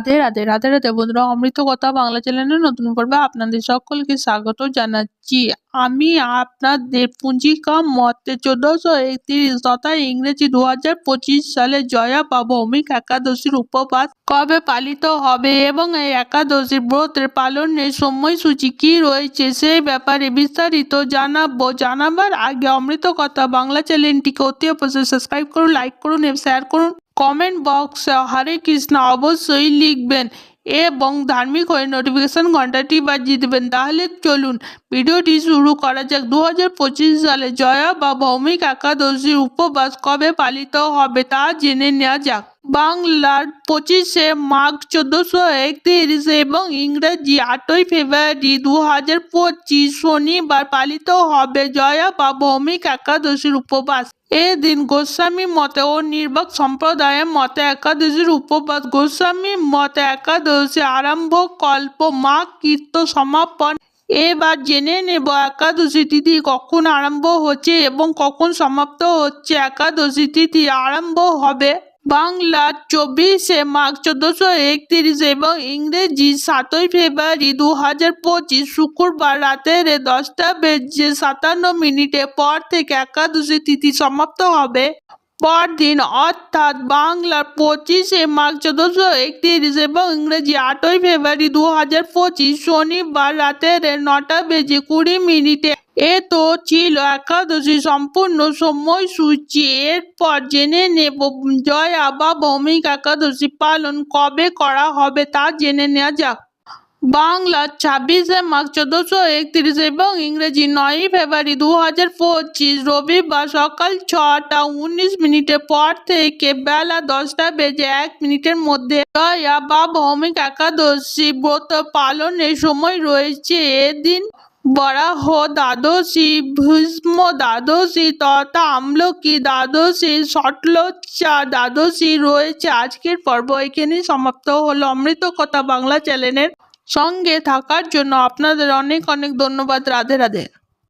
রাধে রাধে রাধে রাধে বন্ধুরা, অমৃত কথা বাংলা চ্যানেলের নতুন পর্বে আপনাদের সকলকে স্বাগত জানাচ্ছি। আমি আপনাদের পুঞ্জিকা মতে চোদ্দশো একত্রিশ তথা ইংরেজি দু হাজার পঁচিশ সালে জয়া বা ভৌমিক একাদশীর উপবাস কবে পালিত হবে এবং এই একাদশীর ব্রতের পালনের সময়সূচি কি রয়েছে সেই ব্যাপারে বিস্তারিত জানাব। জানাবার আগে অমৃত কথা বাংলা চ্যানেলটিকে অতি অবশ্যই সাবস্ক্রাইব করুন লাইক করুন এবং শেয়ার করুন। কমেন্ট বক্সে হরে কৃষ্ণ অবশ্যই লিখবেন এবং ধার্মিক হয়ে নোটিফিকেশন ঘন্টাটি বাজিয়ে দেবেন। তাহলে চলুন ভিডিওটি শুরু করা যাক। দু হাজার পঁচিশ সালে জয়া বা ভৌমিক একাদশীর উপবাস কবে পালিত হবে তা জেনে নেওয়া যাক। বাংলার পঁচিশে মাঘ চোদ্দশো একত্রিশ এবং ইংরেজি আটই ফেব্রুয়ারি দু হাজার পঁচিশ শনিবার পালিত হবে জয়া বা ভৌমিক একাদশীর উপবাস। এদিন গোস্বামী মতে ও নির্বাক সম্প্রদায়ের মতে একাদশীর উপবাস। গোস্বামী মতে একাদশী আরম্ভ কল্প মাঘ কীর্ত সমাপন এবার জেনে নেব, একাদশী তিথি কখন আরম্ভ হচ্ছে এবং কখন সমাপ্ত হচ্ছে? একাদশী তিথি আরম্ভ হবে বাংলার চব্বিশে মাঘ চোদ্দশো একত্রিশ এবং ইংরেজি সাতই ফেব্রুয়ারি দু হাজার পঁচিশ শুক্রবার রাতের দশটা বেজে সাতান্ন মিনিটে পর থেকে একাদশী তিথি সমাপ্ত হবে। পরদিন অর্থাৎ বাংলার পঁচিশে মার্চ চোদ্দশো একত্রিশ এবং ইংরেজি আটই ফেব্রুয়ারি দু হাজার পঁচিশ শনিবার রাতের নটা বেজে কুড়ি মিনিটে এ তো ছিল একাদশী সম্পূর্ণ সময়সূচি। এরপর জেনে নেব, জয়া বা ভৌমিক একাদশী পালন কবে করা হবে তা জেনে নেওয়া যাক। বাংলা ছাব্বিশে মার্চ চোদ্দশো একত্রিশ এবং ইংরেজি নয়ই ফেব্রুয়ারি দু হাজার পঁচিশ রবিবার সকাল ছটা উনিশ মিনিটের পর থেকে বেলা দশটা বেজে এক মিনিটের মধ্যে দয়া বা ভৌমিক একাদশী ব্রত পালনের সময় রয়েছে। এদিন বরাহ দ্বাদশী, ভীষ্ম দ্বাদশী তথা আমলকি দ্বাদশী সটলচা দ্বাদশী রয়েছে। আজকের পর্ব এখানেই সমাপ্ত হলো। অমৃত কথা বাংলা চ্যানেলের সঙ্গে থাকার জন্য আপনাদের অনেক অনেক ধন্যবাদ রাধে রাধে।